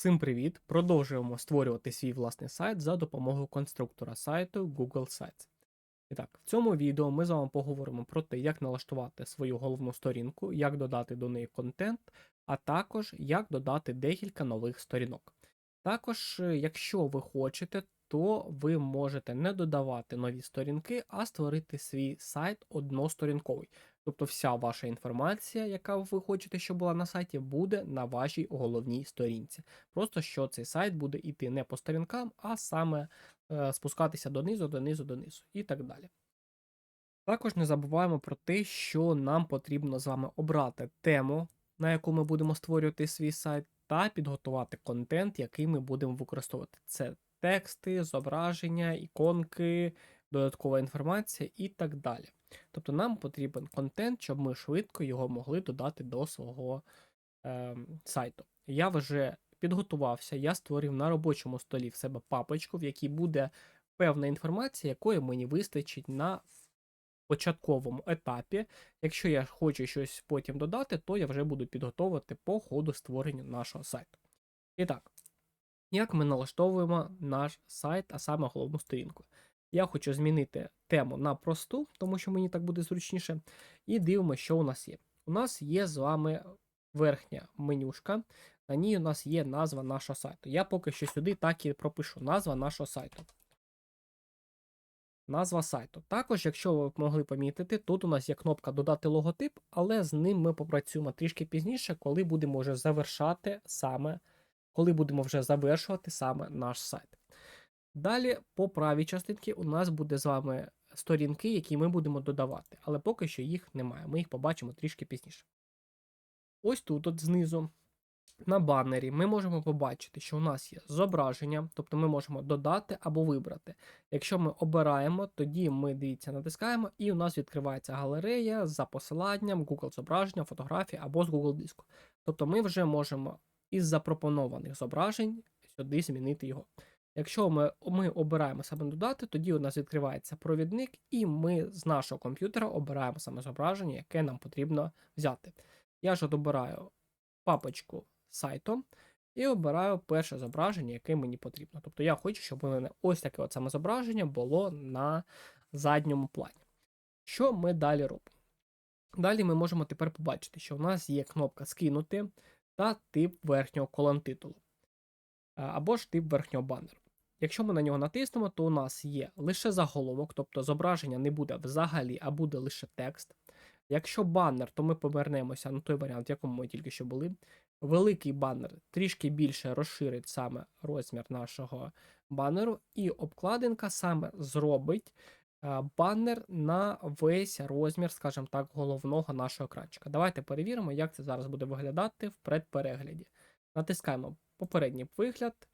Всім привіт! Продовжуємо створювати свій власний сайт за допомогою конструктора сайту Google Sites. І так, в цьому відео ми з вами поговоримо про те, як налаштувати свою головну сторінку, як додати до неї контент, а також як додати декілька нових сторінок. Також, е, якщо ви хочете, то ви можете не додавати нові сторінки, а створити свій сайт односторінковий. Тобто вся ваша інформація, яка ви хочете, щоб була на сайті, буде на вашій головній сторінці. Просто що цей сайт буде йти не по сторінкам, а саме е, спускатися донизу, донизу, донизу і так далі. Також не забуваємо про те, що нам потрібно з вами обрати тему, на яку ми будемо створювати свій сайт, та підготувати контент, який ми будемо використовувати. Це тексти, зображення, іконки, додаткова інформація і так далі. Тобто нам потрібен контент, щоб ми швидко його могли додати до свого е, сайту. Я вже підготувався, я створив на робочому столі в себе папочку, в якій буде певна інформація, якої мені вистачить на початковому етапі. Якщо я хочу щось потім додати, то я вже буду підготовувати по ходу створення нашого сайту. І так, як ми налаштовуємо наш сайт, а саме головну сторінку. Я хочу змінити тему на просту, тому що мені так буде зручніше. І дивимося, що у нас є. У нас є з вами верхня менюшка, на ній у нас є назва нашого сайту. Я поки що сюди так і пропишу назва нашого сайту. Назва сайту. Також, якщо ви могли помітити, тут у нас є кнопка Додати логотип, але з ним ми попрацюємо трішки пізніше, коли будемо вже завершати саме, коли будемо вже завершувати саме наш сайт. Далі, по правій частинці, у нас буде з вами сторінки, які ми будемо додавати, але поки що їх немає. Ми їх побачимо трішки пізніше. Ось тут, от знизу, на банері, ми можемо побачити, що у нас є зображення, тобто ми можемо додати або вибрати. Якщо ми обираємо, тоді ми дивіться, натискаємо, і у нас відкривається галерея за посиланням, Google зображення, фотографії або з Google диску. Тобто ми вже можемо із запропонованих зображень сюди змінити його. Якщо ми ми обираємо саме додати, тоді у нас відкривається провідник, і ми з нашого комп'ютера обираємо саме зображення, яке нам потрібно взяти. Я ж обираю папочку сайту і обираю перше зображення, яке мені потрібно. Тобто я хочу, щоб у мене ось таке от саме зображення було на задньому плані. Що ми далі робимо? Далі ми можемо тепер побачити, що у нас є кнопка Скинути та тип верхнього колон титулу. Або ж тип верхнього банеру. Якщо ми на нього натиснемо, то у нас є лише заголовок, тобто зображення не буде взагалі, а буде лише текст. Якщо банер, то ми повернемося на той варіант, в якому ми тільки що були. Великий банер трішки більше розширить саме розмір нашого банеру, і обкладинка саме зробить банер на весь розмір, скажімо так, головного нашого екранчика. Давайте перевіримо, як це зараз буде виглядати в предперегляді. Натискаємо попередній вигляд.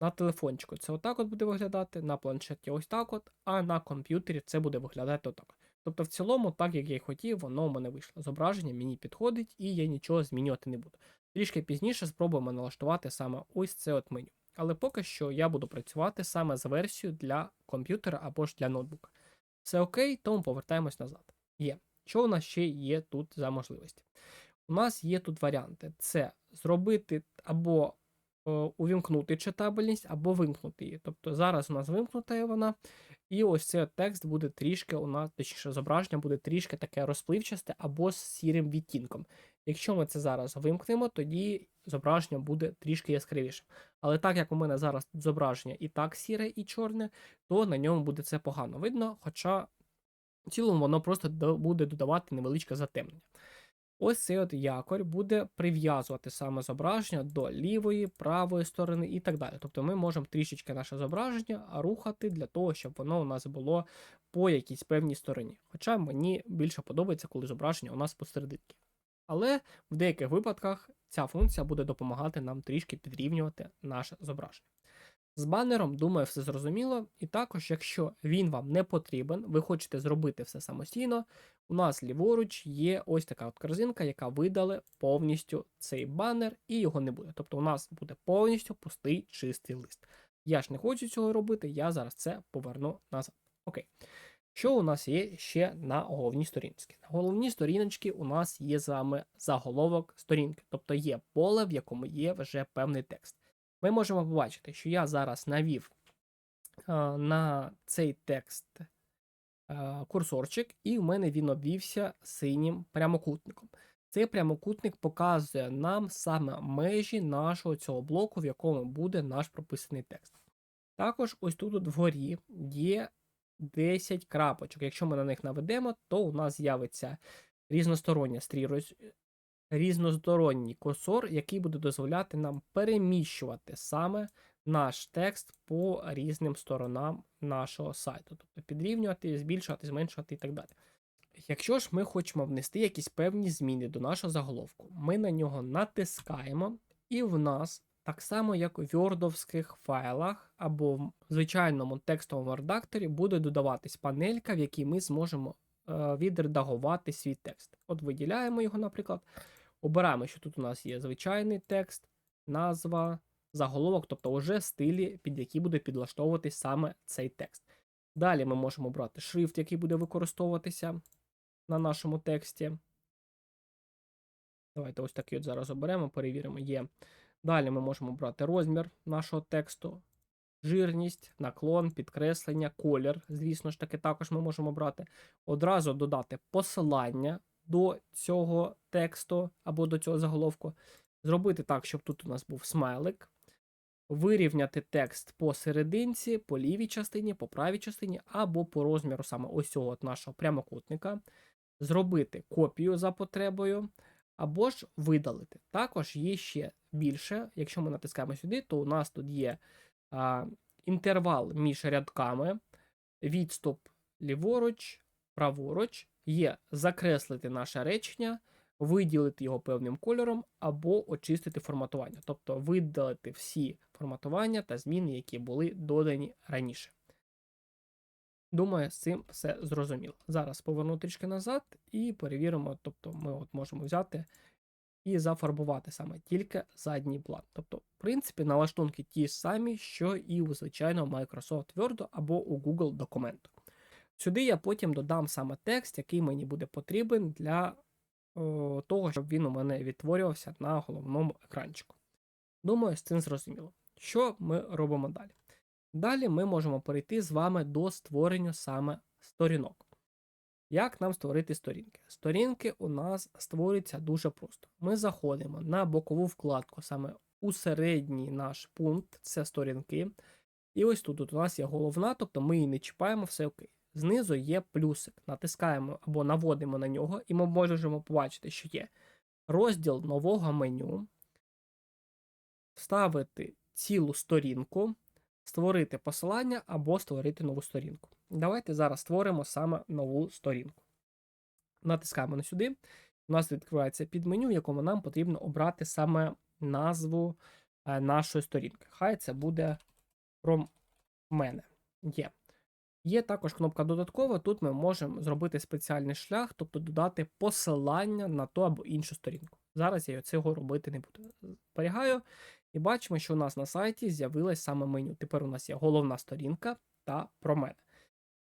На телефончику це отак от буде виглядати, на планшеті ось так от, а на комп'ютері це буде виглядати отак. Тобто, в цілому, так як я й хотів, воно у мене вийшло. Зображення мені підходить і я нічого змінювати не буду. Трішки пізніше спробуємо налаштувати саме ось це от меню. Але поки що я буду працювати саме з версією для комп'ютера або ж для ноутбука. Все окей, тому повертаємось назад. Є. Що у нас ще є тут за можливості? У нас є тут варіанти: це зробити або Е, увімкнути читабельність або вимкнути її. Тобто зараз у нас вимкнута вона, і ось цей текст буде трішки, у нас, точніше, зображення буде трішки таке розпливчасте або з сірим відтінком. Якщо ми це зараз вимкнемо, тоді зображення буде трішки яскравіше. Але так як у мене зараз зображення і так сіре, і чорне, то на ньому буде це погано видно, хоча в цілому воно просто буде додавати невеличке затемнення. Ось цей от якорь буде прив'язувати саме зображення до лівої, правої сторони і так далі. Тобто ми можемо трішечки наше зображення рухати для того, щоб воно у нас було по якійсь певній стороні. Хоча мені більше подобається, коли зображення у нас посерединки. Але в деяких випадках ця функція буде допомагати нам трішки підрівнювати наше зображення. З банером, думаю, все зрозуміло. І також, якщо він вам не потрібен, ви хочете зробити все самостійно, у нас ліворуч є ось така от корзинка, яка видали повністю цей банер, і його не буде. Тобто у нас буде повністю пустий чистий лист. Я ж не хочу цього робити, я зараз це поверну назад. Окей. Що у нас є ще на головній сторінці? На головній сторіночці у нас є з вами заголовок сторінки, тобто є поле, в якому є вже певний текст. Ми можемо побачити, що я зараз навів а, на цей текст а, курсорчик, і в мене він обвівся синім прямокутником. Цей прямокутник показує нам саме межі нашого цього блоку, в якому буде наш прописаний текст. Також ось тут вгорі є 10 крапочок. Якщо ми на них наведемо, то у нас з'явиться різностороння стріроз... різносторонній курсор, який буде дозволяти нам переміщувати саме наш текст по різним сторонам нашого сайту, тобто підрівнювати, збільшувати, зменшувати і так далі. Якщо ж ми хочемо внести якісь певні зміни до нашого заголовку, ми на нього натискаємо, і в нас, так само як у Wordовських файлах або в звичайному текстовому редакторі, буде додаватись панелька, в якій ми зможемо е, відредагувати свій текст. От виділяємо його, наприклад, обираємо, що тут у нас є звичайний текст, назва, заголовок, тобто вже стилі, під які буде підлаштовуватись саме цей текст. Далі ми можемо брати шрифт, який буде використовуватися на нашому тексті. Давайте ось такий от зараз оберемо, перевіримо, є. Далі ми можемо брати розмір нашого тексту, жирність, наклон, підкреслення, колір. Звісно ж таки, також ми можемо брати. Одразу додати посилання до цього тексту або до цього заголовку. Зробити так, щоб тут у нас був смайлик. Вирівняти текст по серединці, по лівій частині, по правій частині, або по розміру саме ось цього от нашого прямокутника, зробити копію за потребою, або ж видалити. Також є ще більше. Якщо ми натискаємо сюди, то у нас тут є а, інтервал між рядками, відступ ліворуч, праворуч, є закреслити наше речення виділити його певним кольором або очистити форматування, тобто видалити всі форматування та зміни, які були додані раніше. Думаю, з цим все зрозуміло. Зараз поверну трішки назад і перевіримо, тобто ми от можемо взяти і зафарбувати саме тільки задній план. Тобто, в принципі, налаштунки ті ж самі, що і у звичайному Microsoft Word або у Google документу. Сюди я потім додам саме текст, який мені буде потрібен для того, щоб він у мене відтворювався на головному екранчику. Думаю, з цим зрозуміло. Що ми робимо далі? Далі ми можемо перейти з вами до створення саме сторінок. Як нам створити сторінки? Сторінки у нас створюються дуже просто. Ми заходимо на бокову вкладку, саме у середній наш пункт це сторінки. І ось тут, тут у нас є головна, тобто ми її не чіпаємо, все окей. Знизу є плюсик. Натискаємо або наводимо на нього, і ми можемо побачити, що є розділ нового меню, вставити цілу сторінку, створити посилання або створити нову сторінку. Давайте зараз створимо саме нову сторінку. Натискаємо на сюди. У нас відкривається підменю, в якому нам потрібно обрати саме назву е, нашої сторінки. Хай це буде про мене. Є. Є також кнопка додаткова. Тут ми можемо зробити спеціальний шлях, тобто додати посилання на ту або іншу сторінку. Зараз я цього робити не буду. Зберігаю і бачимо, що у нас на сайті з'явилось саме меню. Тепер у нас є головна сторінка та про мене.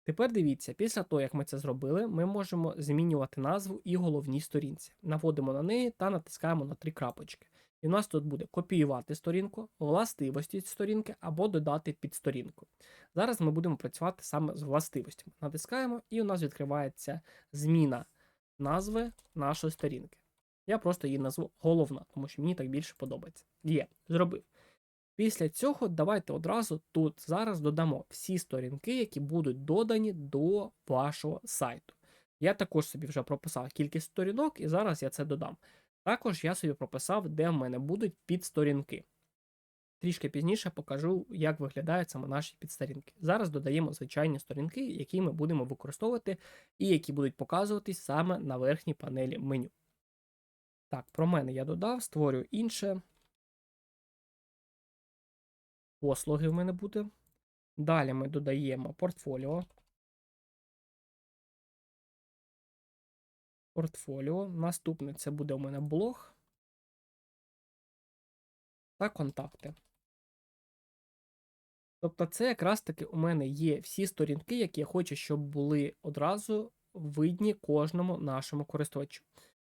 Тепер дивіться, після того, як ми це зробили, ми можемо змінювати назву і головній сторінці. Наводимо на неї та натискаємо на три крапочки. І у нас тут буде копіювати сторінку, властивості сторінки або додати під сторінку. Зараз ми будемо працювати саме з властивостями. Натискаємо, і у нас відкривається зміна назви нашої сторінки. Я просто її назву головна, тому що мені так більше подобається. Є, зробив. Після цього давайте одразу тут зараз додамо всі сторінки, які будуть додані до вашого сайту. Я також собі вже прописав кількість сторінок, і зараз я це додам. Також я собі прописав, де в мене будуть підсторінки. Трішки пізніше покажу, як виглядають саме наші підсторінки. Зараз додаємо звичайні сторінки, які ми будемо використовувати, і які будуть показуватись саме на верхній панелі меню. Так, про мене я додав, створюю інше. Послуги в мене буде. Далі ми додаємо портфоліо. портфоліо. Наступне це буде у мене блог та контакти. Тобто, це якраз таки у мене є всі сторінки, які я хочу, щоб були одразу видні кожному нашому користувачу.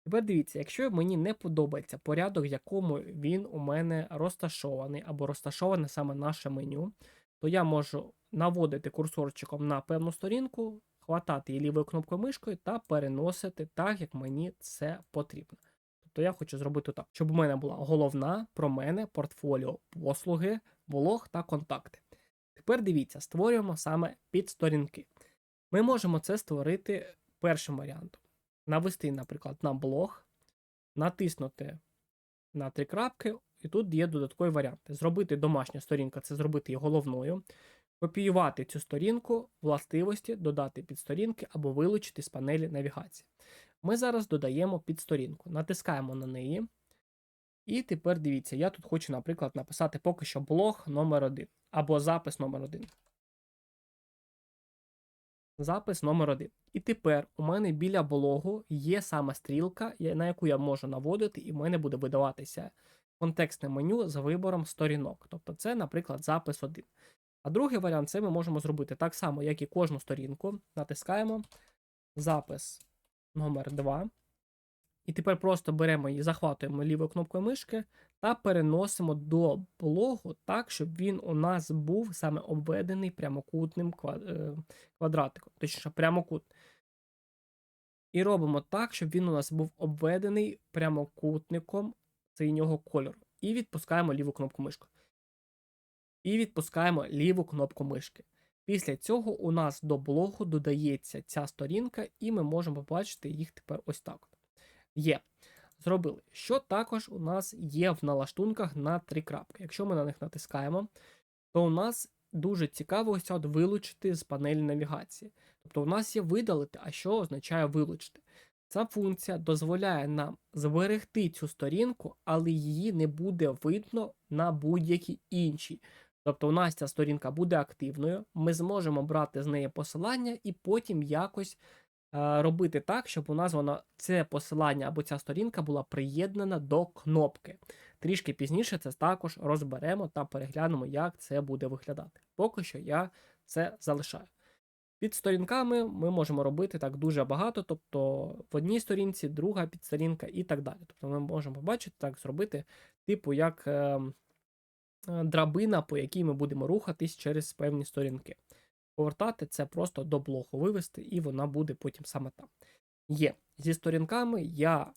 Тепер дивіться, якщо мені не подобається порядок, в якому він у мене розташований, або розташоване саме наше меню, то я можу наводити курсорчиком на певну сторінку, хватати її лівою кнопкою мишкою та переносити так, як мені це потрібно. Тобто я хочу зробити так, щоб у мене була головна про мене, портфоліо, послуги, блог та контакти. Тепер дивіться, створюємо саме підсторінки. Ми можемо це створити першим варіантом. Навести, наприклад, на блог, натиснути на три крапки, і тут є додаткові варіанти. Зробити домашня сторінка це зробити її головною, копіювати цю сторінку, властивості, додати підсторінки або вилучити з панелі навігації. Ми зараз додаємо підсторінку, натискаємо на неї. І тепер дивіться, я тут хочу, наприклад, написати поки що блог номер 1 або запис номер 1 Запис номер 1 І тепер у мене біля блогу є саме стрілка, на яку я можу наводити, і в мене буде видаватися контекстне меню з вибором сторінок. Тобто це, наприклад, запис 1. А другий варіант це ми можемо зробити так само, як і кожну сторінку. Натискаємо запис номер 2 І тепер просто беремо і захватуємо лівою кнопкою мишки та переносимо до блогу так, щоб він у нас був саме обведений прямокутним е, квадратиком, точніше прямокут. І робимо так, щоб він у нас був обведений прямокутником синього кольору. І відпускаємо ліву кнопку мишки. І відпускаємо ліву кнопку мишки. Після цього у нас до блогу додається ця сторінка, і ми можемо побачити їх тепер ось так. Є. Зробили. Що також у нас є в налаштунках на три крапки. Якщо ми на них натискаємо, то у нас дуже цікаво ось от вилучити з панелі навігації. Тобто у нас є видалити, а що означає вилучити? Ця функція дозволяє нам зберегти цю сторінку, але її не буде видно на будь-якій іншій. Тобто у нас ця сторінка буде активною, ми зможемо брати з неї посилання і потім якось робити так, щоб у нас вона це посилання або ця сторінка була приєднана до кнопки. Трішки пізніше це також розберемо та переглянемо, як це буде виглядати. Поки що я це залишаю. Під сторінками ми можемо робити так дуже багато, тобто в одній сторінці, друга підсторінка і так далі. Тобто ми можемо побачити, так зробити, типу, як е, е, драбина, по якій ми будемо рухатись через певні сторінки. Повертати це просто до блоку вивести, і вона буде потім саме там. Є. Зі сторінками я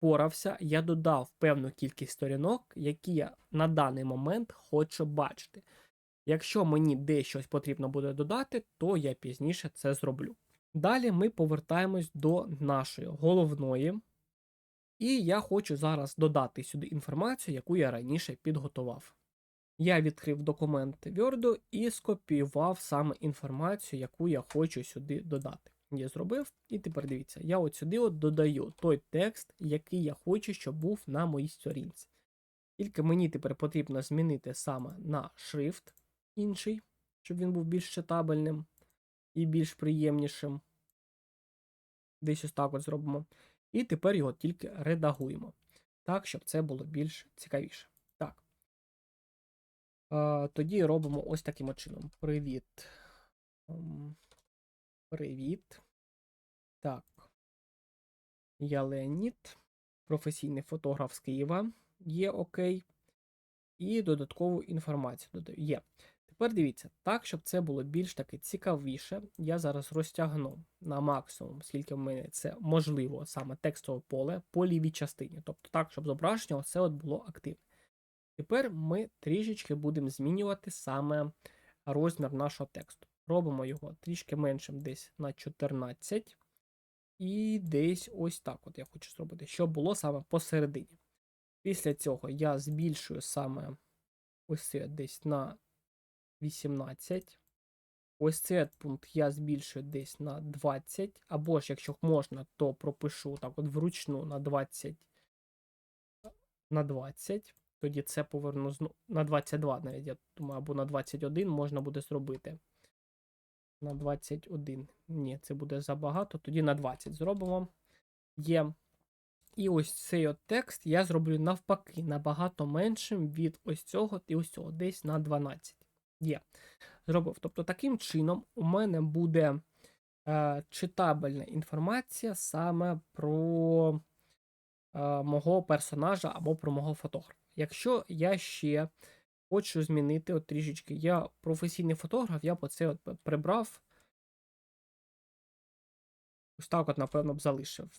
порався, я додав певну кількість сторінок, які я на даний момент хочу бачити. Якщо мені десь щось потрібно буде додати, то я пізніше це зроблю. Далі ми повертаємось до нашої головної. І я хочу зараз додати сюди інформацію, яку я раніше підготував. Я відкрив документ Word і скопіював саме інформацію, яку я хочу сюди додати. Я зробив, і тепер дивіться, я от сюди от додаю той текст, який я хочу, щоб був на моїй сторінці. Тільки мені тепер потрібно змінити саме на шрифт інший, щоб він був більш читабельним і більш приємнішим. Десь ось так от зробимо. І тепер його тільки редагуємо. Так, щоб це було більш цікавіше. Тоді робимо ось таким чином. Привіт. Ем, Привіт. Так. Я Леонід, професійний фотограф з Києва. Є окей. І додаткову інформацію додаю. Є. Тепер дивіться, так, щоб це було більш таки цікавіше, я зараз розтягну на максимум, скільки в мене це можливо, саме текстове поле по лівій частині. Тобто так, щоб зображення оце от було активне. Тепер ми трішечки будемо змінювати саме розмір нашого тексту. Робимо його трішки меншим десь на 14. І десь ось так от я хочу зробити, щоб було саме посередині. Після цього я збільшую саме ось це десь на 18. Ось цей пункт я збільшую десь на 20. Або ж, якщо можна, то пропишу так от вручну на 20. На 20. Тоді це поверну на 22, навіть я думаю, або на 21 можна буде зробити. На 21. Ні, це буде забагато. Тоді на 20 зробимо. Є. І ось цей от текст я зроблю навпаки, набагато меншим від ось цього і ось цього, десь на 12. Є. Зробив. Тобто, таким чином, у мене буде е, читабельна інформація саме про е, мого персонажа або про мого фотографа. Якщо я ще хочу змінити от трішечки, я професійний фотограф, я б оце от прибрав. Ось так от, напевно, б залишив.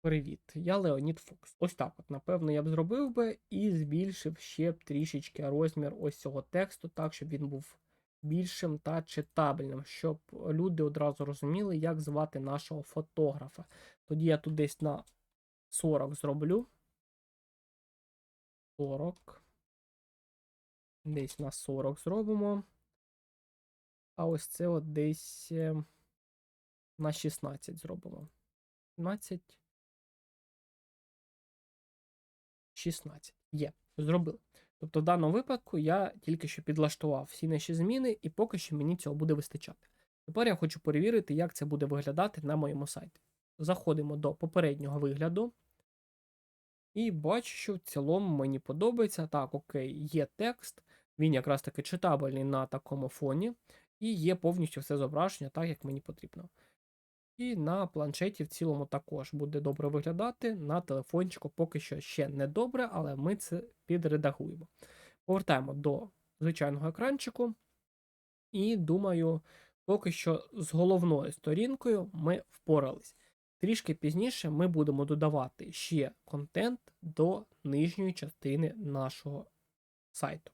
Привіт, я Леонід Фокс. Ось так от, напевно, я б зробив би і збільшив ще б трішечки розмір ось цього тексту, так, щоб він був більшим та читабельним, щоб люди одразу розуміли, як звати нашого фотографа. Тоді я тут десь на 40 зроблю. 40. Десь на 40 зробимо. А ось це от десь е, на 16 зробимо. 15. 16. Є. Зробили. Тобто, в даному випадку я тільки що підлаштував всі наші зміни, і поки що мені цього буде вистачати. Тепер я хочу перевірити, як це буде виглядати на моєму сайті. Заходимо до попереднього вигляду. І бачу, що в цілому мені подобається. Так, окей, є текст, він якраз таки читабельний на такому фоні, і є повністю все зображення, так як мені потрібно. І на планшеті в цілому також буде добре виглядати. На телефончику поки що ще не добре, але ми це підредагуємо. Повертаємо до звичайного екранчику. І думаю, поки що з головною сторінкою ми впорались. Трішки пізніше ми будемо додавати ще контент до нижньої частини нашого сайту.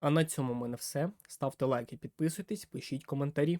А на цьому в мене все. Ставте лайки, підписуйтесь, пишіть коментарі.